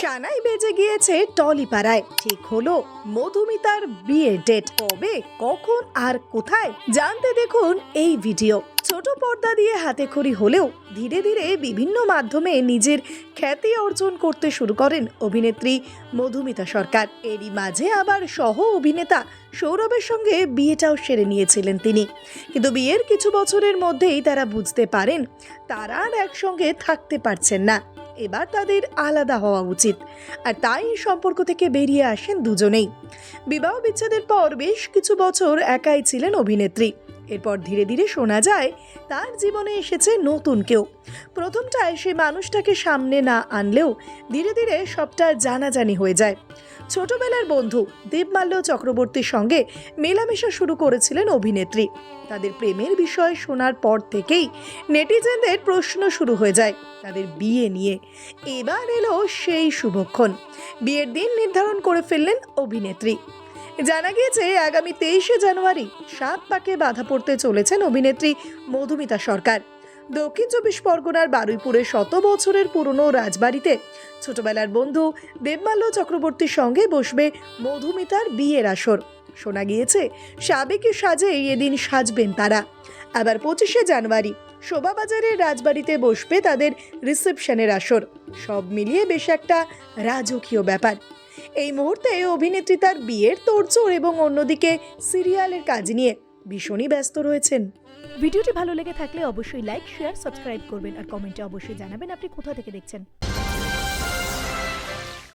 সানাই বেজে গিয়েছে টলিপাড়ায়। ঠিক হলো, মধুমিতার বিয়ের ডেট কবে, কখন আর কোথায়? জানতে দেখুন এই ভিডিও ছোট পর্দা দিয়ে হাতে খড়ি হলেও ধীরে ধীরে বিভিন্ন মাধ্যমে নিজের খ্যাতি অর্জন করতে শুরু করেন অভিনেত্রী মধুমিতা সরকার। এরই মাঝে আবার সহ অভিনেতা সৌরভের সঙ্গে বিয়েটাও সেরে নিয়েছিলেন তিনি। কিন্তু বিয়ের কিছু বছরের মধ্যেই তারা বুঝতে পারেন, তারা আর একসঙ্গে থাকতে পারছেন না। এবার তাদের আলাদা হওয়া উচিত। আর তাই সম্পর্ক থেকে বেরিয়ে আসেন দুজনেই। বিবাহ বিচ্ছেদের পর বেশ কিছু বছর একাই ছিলেন অভিনেত্রী। এরপর ধীরে ধীরে শোনা যায়, তার জীবনে এসেছে নতুন কেউ। প্রথমটায় সে মানুষটাকে সামনে না আনলেও ধীরে ধীরে সবটা জানাজানি হয়ে যায়। ছোটবেলার বন্ধু দেবমাল্য চক্রবর্তীর সঙ্গে মেলামেশা শুরু করেছিলেন অভিনেত্রী। তাদের প্রেমের বিষয় শোনার পর থেকেই নেটিজেনদের প্রশ্ন শুরু হয়ে যায় তাদের বিয়ে নিয়ে। এবার এলো সেই শুভক্ষণ। বিয়ের দিন নির্ধারণ করে ফেললেন অভিনেত্রী। জানা গিয়েছে, আগামী তেইশে জানুয়ারি সাত পাকে বাধা পড়তে চলেছেন অভিনেত্রী মধুমিতা সরকার। দক্ষিণ চব্বিশ পরগনার বারুইপুরের শত বছরের পুরনো রাজবাড়িতে ছোটবেলার বন্ধু দেবমাল্য চক্রবর্তীর সঙ্গে বসবে মধুমিতার বিয়ের আসর। শোনা গিয়েছে, সাবেকি সাজে এদিন সাজবেন তারা। আবার পঁচিশে জানুয়ারি শোভাবাজারের রাজবাড়িতে বসবে তাদের রিসেপশনের আসর। সব মিলিয়ে বেশ একটা রাজকীয় ব্যাপার। এই মুহূর্তে অভিনেত্রী তার বিয়ের তোড়জোড় এবং অন্যদিকে সিরিয়ালের কাজ নিয়ে ভীষণই ব্যস্ত রয়েছেন। ভিডিওটি ভালো লেগে থাকলে অবশ্যই লাইক, শেয়ার, সাবস্ক্রাইব করবেন আর কমেন্টে অবশ্যই জানাবেন আপনি কোথা থেকে দেখছেন।